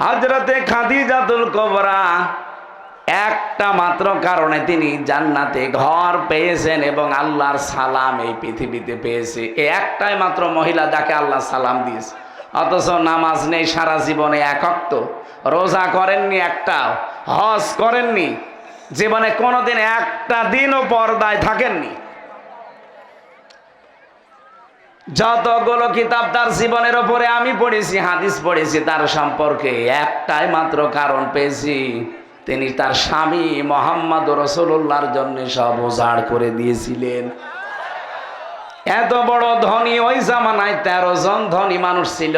হাজরতে খাদিজাতুল কবরা একটা মাত্র কারণে তিনি জান্নাতে ঘর পেয়েছেন এবং আল্লাহর সালাম এই পৃথিবীতে পেয়েছে। একটাই মাত্র মহিলা যাকে আল্লাহ সালাম দিয়েছে। অথচ নামাজ নেই, সারা জীবনে একক তো রোজা করেননি একটাও হজ করেননি। জীবনে কোনোদিন একটা দিনও পর্দায় থাকেননি। যতগুলো কিতাব তার জীবনের ওপরে আমি পড়েছি, হাদিস পড়েছি, তার সম্পর্কে একটাই মাত্র কারণ পেয়েছি, তিনি তার স্বামী মোহাম্মদ রসুল্লাহর জন্য সব উজাড় করে দিয়েছিলেন। এত বড় ধনী ওই জামানায় তেরো জন ধনী মানুষ ছিল।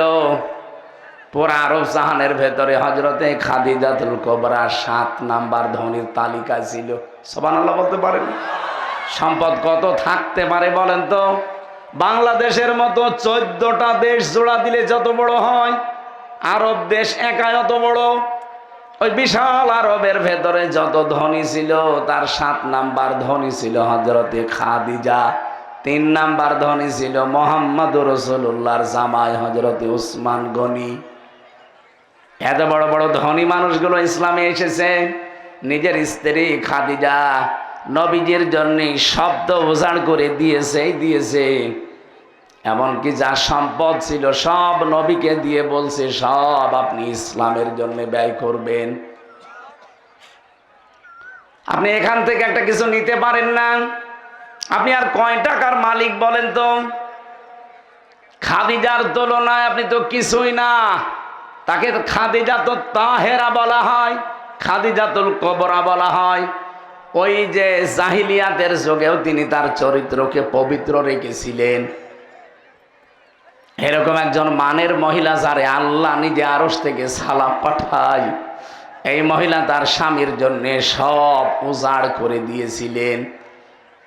পুরা আরব জাহানের ভেতরে হজরতে খাদিজাতুল কোবরা সাত নাম্বার ধনীর তালিকা ছিল। সবান বলতে পারেন? সম্পদ কত থাকতে পারে বলেন তো? বাংলাদেশের মতো চোদ্দটা দেশ জোড়া দিলে যত বড় হয়, আরব দেশ একা অত বড়। ওই বিশাল আরবের ভেতরে যত ধনী ছিল, তার সাত নাম্বার ধনী ছিল হজরতে খাদিজা, তিন নাম্বার ধনী ছিল মোহাম্মদ রসুল্লাহর জামাই হজরতে উসমান গনি। এত বড় বড় ধনী মানুষগুলো ইসলামে এসেছে, নিজের স্ত্রী খাদিজা নবীজির জন্য শব্দ উজাড় করে দিয়েছে দিয়েছে। এমনকি যা সম্পদ ছিল সব নবীকে দিয়ে বলছে, সব আপনি ইসলামের জন্য ব্যয় করবেন। আপনি এখান থেকে একটা কিছু নিতে পারেন না। আপনি আর কয় টাকার মালিক বলেন তো? খাদিজার তুলনায় আপনি তো কিছুই না। তাকে খাদিজা তো তাহেরা বলা হয়, খাদিজাতুল কবরা বলা হয়। ওই যে জাহিলিয়াতের যুগেও তিনি তার চরিত্রকে পবিত্র রেখেছিলেন। এরকম একজন মানের মহিলা যারে আল্লাহ নিজে আরস থেকে সালাম পাঠায়। এই মহিলা তার স্বামীর জন্যে সব উজাড় করে দিয়েছিলেন।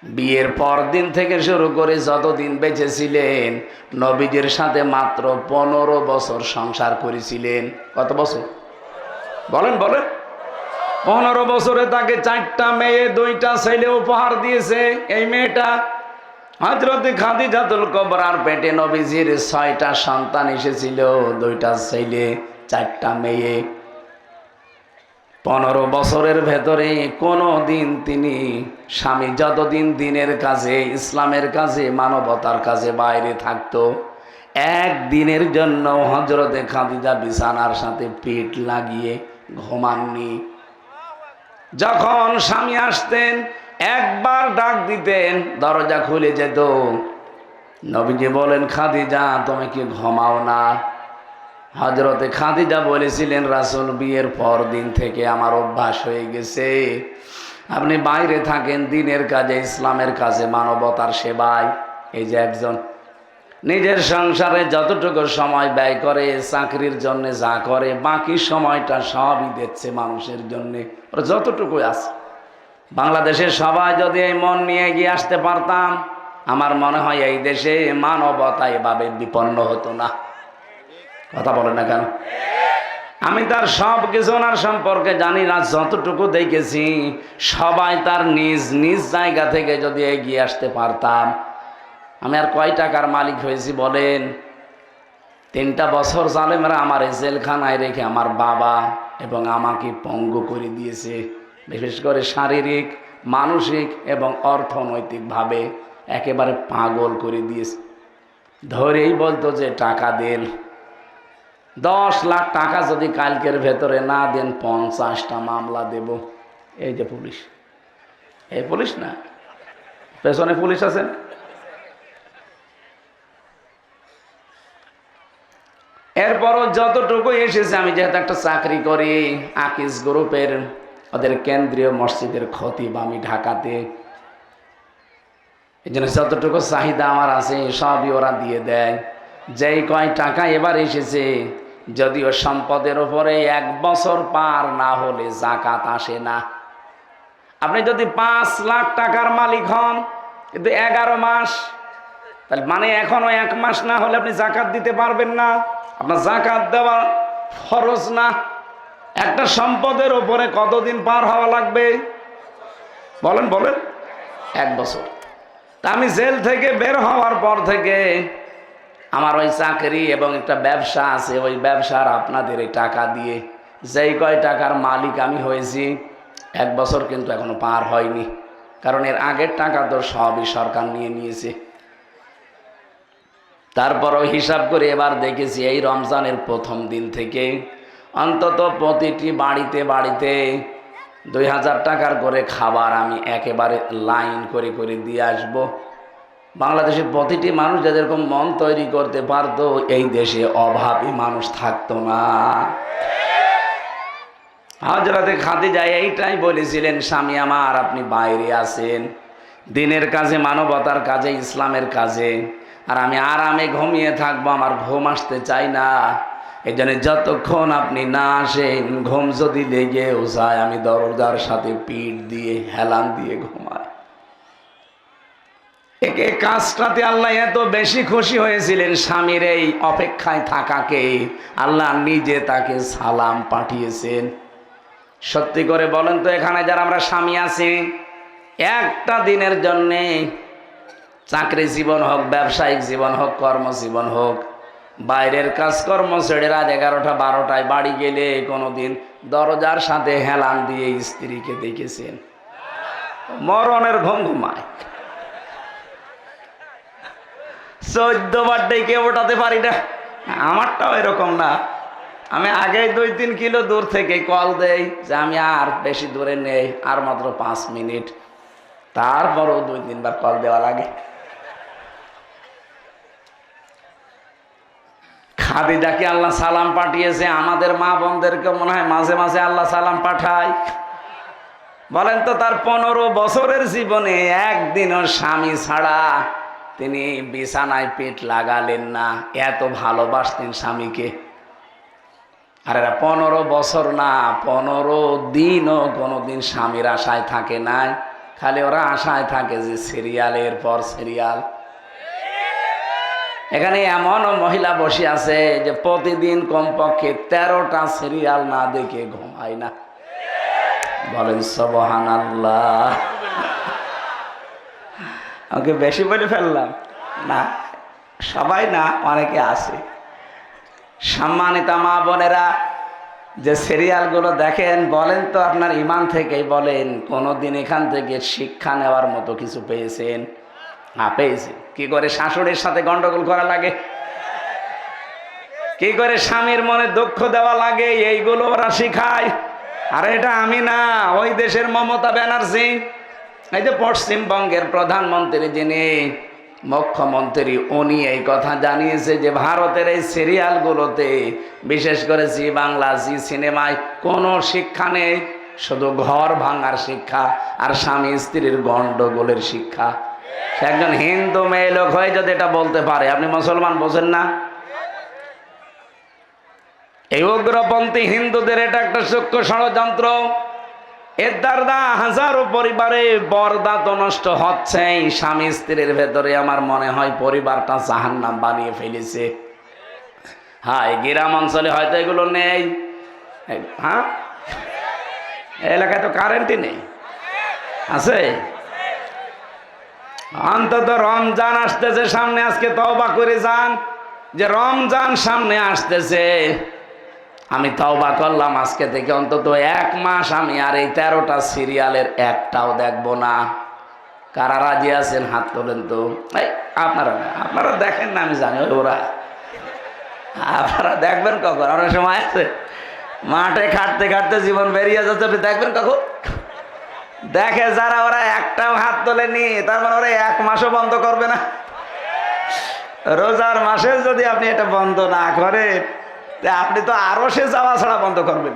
বিয়ের পর দিন থেকে শুরু করে যতদিন বেঁচেছিলেন, নবীজির সাথে মাত্র পনেরো বছর সংসার করেছিলেন। কত বছর? বলেন বলেন। পনেরো বছরে তাকে চারটা মেয়ে, দুইটা ছেলে উপহার দিয়েছে। এই মেয়েটা হজরতে খাদিজাতুল কবরার পেটে নবীজির ছয়টা সন্তান এসেছিল, দুইটা ছেলে, চারটা মেয়ে। পনেরো বছরের ভেতরে কোনো দিন তিনি স্বামী যতদিন দিনের কাজে, ইসলামের কাজে, মানবতার কাজে বাইরে থাকতো। একদিনের জন্য হজরতে খাদিজা বিছানার সাথে পেট লাগিয়ে ঘুমাননি। যখন স্বামী আসতেন একবার ডাক দিতেন, দরজা খুলে যেত। নবীজি বলেন, খাদিজা, তুমি কি ঘুমাও না? হজরতে খাদিজা বলেছিলেন, রাসুল, বিয়ের পর দিন থেকে আমার অভ্যাস হয়ে গেছে। আপনি বাইরে থাকেন, দিনের কাজে, ইসলামের কাজে, মানবতার সেবায়। এই যে একজন নিজের সংসারে যতটুকু সময় ব্যয় করে, চাকরির জন্য যা করে, বাকি সময়টা সবই দিচ্ছে মানুষের জন্য। ওরা যতটুকু আছে। বাংলাদেশের সবাই যদি এই মন নিয়ে এগিয়ে আসতে পারতাম, আমার মনে হয় এই দেশে মানবতা এভাবে বিপন্ন হতো না। কথা বলে না কেন? আমি তার সব কিছু ওনার সম্পর্কে জানি না, যতটুকু দেখেছি, সবাই তার নিজ নিজ জায়গা থেকে যদি এগিয়ে আসতে পারতাম। আমি আর কয় টাকার মালিক হয়েছি বলেন? তিনটা বছর জালেমরা আমার এই জেলখানায় রেখে আমার বাবা এবং আমাকে পঙ্গু করে দিয়েছে। বিশেষ করে শারীরিক, মানসিক এবং অর্থনৈতিকভাবে একেবারে পাগল করে দিয়েছে। ধরেই বলতো যে টাকা দেন। দশ লাখ টাকা যদি কালকের ভেতরে না দেন, পঞ্চাশটা মামলা দেব। এই যে পুলিশ। এই পুলিশ না? পেছনে পুলিশ আছে না? এরপরও যতটুকু এসেছে, আমি যেহেতু একটা চাকরি করি, আকিস গ্রুপের ওদের কেন্দ্রীয় মসজিদের খতিব আমি ঢাকাতে। এই জন্য যতটুকু চাহিদা আমার আছে, সবই ওরা দিয়ে দেয়। যেই কয় টাকা এবার এসেছে, যদিও সম্পদের উপরে এক বছর পার না হলে জাকাত আসে না। আপনি যদি পাঁচ লাখ টাকার মালিক হন, কিন্তু এগারো মাস, তাহলে মানে এখনও এক মাস না হলে আপনি জাকাত দিতে পারবেন না। আপনার জাকাত দেওয়া ফরজ না। একটা সম্পদের ওপরে কতদিন পার হওয়া লাগবে? বলেন বলেন। এক বছর। তা আমি জেল থেকে বের হওয়ার পর থেকে আমার ওই চাকরি এবং একটা ব্যবসা আছে, ওই ব্যবসার আপনাদের এই টাকা দিয়ে যেই কয় টাকার মালিক আমি হয়েছি, এক বছর কিন্তু এখনও পার হয়নি। কারণ এর আগের টাকা তো সবই সরকার নিয়ে নিয়েছে। তারপরও হিসাব করে এবার দেখেছি এই রমজানের প্রথম দিন থেকে অন্তত প্রতিটি বাড়িতে বাড়িতে দুই হাজার টাকার করে খাবার আমি একেবারে লাইন করে করে দিয়ে আসব। বাংলাদেশের প্রতিটি মানুষ যাদের এরকম মন তৈরি করতে পারতো, এই দেশে অভাবী মানুষ থাকতো না। হজরতে খাদিজা এইটাই বলেছিলেন, স্বামী আমার, আপনি বাইরে আছেন। দিনের কাজে, মানবতার কাজে, ইসলামের কাজে। আর আমি আরামে ঘুমিয়ে থাকব, আমার ঘুম আসতে চাই না। এই জন্য যতক্ষণ আপনি না আসেন, ঘুম যদি লেগেও যায়, আমি দরজার সাথে পিঠ দিয়ে, হেলান দিয়ে ঘুমাই। একে কাজটাতে আল্লাহ এত বেশি খুশি হয়েছিলেন, স্বামীর এই অপেক্ষায় থাকাকে। আল্লাহ নিজে তাকে সালাম পাঠিয়েছেন। সত্যি করে বলেন তো, এখানে যারা আমরা স্বামী আছি, একটা দিনের জন্যে চাকরি জীবন হোক, ব্যবসায়িক জীবন হোক, কর্মজীবন হোক বাইরের কাজকর্ম ছেড়ে রাত এগারোটা, বারোটায় বাড়ি গেলে কোনোদিন দরজার সাথে হেলান দিয়ে স্ত্রীকে দেখেছেন। মরণের ঘুম ঘুমায়। চোদ্দ বার ডেকে ওঠাতে পারি না। আমারটাও এরকম না। আমি আগে দুই তিন কিলো দূর থেকে কল দেই যে আমি আর বেশি দূরে নেই, আর মাত্র পাঁচ মিনিট। তারপরও দুই তিনবার কল দেওয়া লাগে। খাদিজাকে আল্লাহ সালাম পাঠিয়েছে, আমাদের মা বোনদেরকে মনে হয় মাঝে মাঝে আল্লাহ সালাম পাঠায়। বলেন তো তার পনেরো বছরের জীবনে একদিনও স্বামী ছাড়া তিনি বিছানায় পেট লাগালেন না। এত ভালোবাসতেন স্বামীকে। আর এরা পনেরো বছর না, পনেরো দিনও কোনোদিন স্বামীর আশায় থাকে নাই। খালি ওরা আশায় থাকে যে সিরিয়ালের পর সিরিয়াল এখানে এমনও মহিলা বসে আছে যে প্রতিদিন কমপক্ষে তেরোটা সিরিয়াল না দেখে ঘুমায় না। বলেন সবহান আল্লাহ আমাকে বেশি বলে ফেললাম। না, সবাই না, অনেকে আছে। সম্মানিতা মা বোনেরা, যে সিরিয়ালগুলো দেখেন, বলেন তো আপনার ইমান থেকেই বলেন, কোনোদিন এখান থেকে শিক্ষা নেওয়ার মতো কিছু পেয়েছেন? না পেয়েছে। কি করে শাশুড়ির সাথে গন্ডগোল করা লাগে? কি করে স্বামীর মনে দুঃখ দেওয়া লাগে? এইগুলো ওরা শিখায়। আর এটা আমি না, ওই দেশের মমতা ব্যানার্জি। এই যে পশ্চিমবঙ্গের প্রধানমন্ত্রী যিনি, মুখ্যমন্ত্রী, উনি এই কথা জানিয়েছে যে ভারতের এই সিরিয়ালগুলোতে, বিশেষ করে জি বাংলা, জি সিনেমায় কোনো শিক্ষা নেই। শুধু ঘর ভাঙার শিক্ষা আর স্বামী স্ত্রীর গণ্ডগোলের শিক্ষা। একজন হিন্দু মেয়ে লোক হয়ে যদি এটা বলতে পারে, আপনি মুসলমান বোঝেন না? এই উগ্রপন্থী হিন্দুদের এটা একটা সূক্ষ্ম ষড়যন্ত্র। এর দ্বারা হাজারো পরিবারে বরদা তো নষ্ট হচ্ছে স্বামী স্ত্রীর ভেতরে আমার মনে হয় পরিবারটা জাহান নাম বানিয়ে ফেলেছে। হ্যাঁ গ্রাম অঞ্চলে হয়তো এগুলো নেই। হ্যাঁ? এলাকায় তো কারেন্টই নেই। আছে? অন্তত রমজান আসতেছে, সামনে আজকে তওবা করে যান। যে রমজান সামনে আসতেছে, আমি তওবা করলাম আজকে থেকে অন্তত এক মাস আমি আর এই তেরোটা সিরিয়ালের একটাও দেখব না। কারা রাজি আছেন, হাত তোলেন তো। এই, আপনারা আপনারা দেখেন না, আমি জানি ওরা। আপনারা দেখবেন কখন? অনেক সময় আছে। মাঠে খাটতে খাটতে জীবন বেরিয়ে যাচ্ছে, আপনি দেখবেন কখন? দেখে যারা ওরা একটাও হাত তোলেনি, তার মানে ওরা এক মাসও বন্ধ করবে না। রোজার মাসে যদি আপনি এটা বন্ধ না করেন আপনি তো আরও সে যাওয়া ছাড়া বন্ধ করবেন।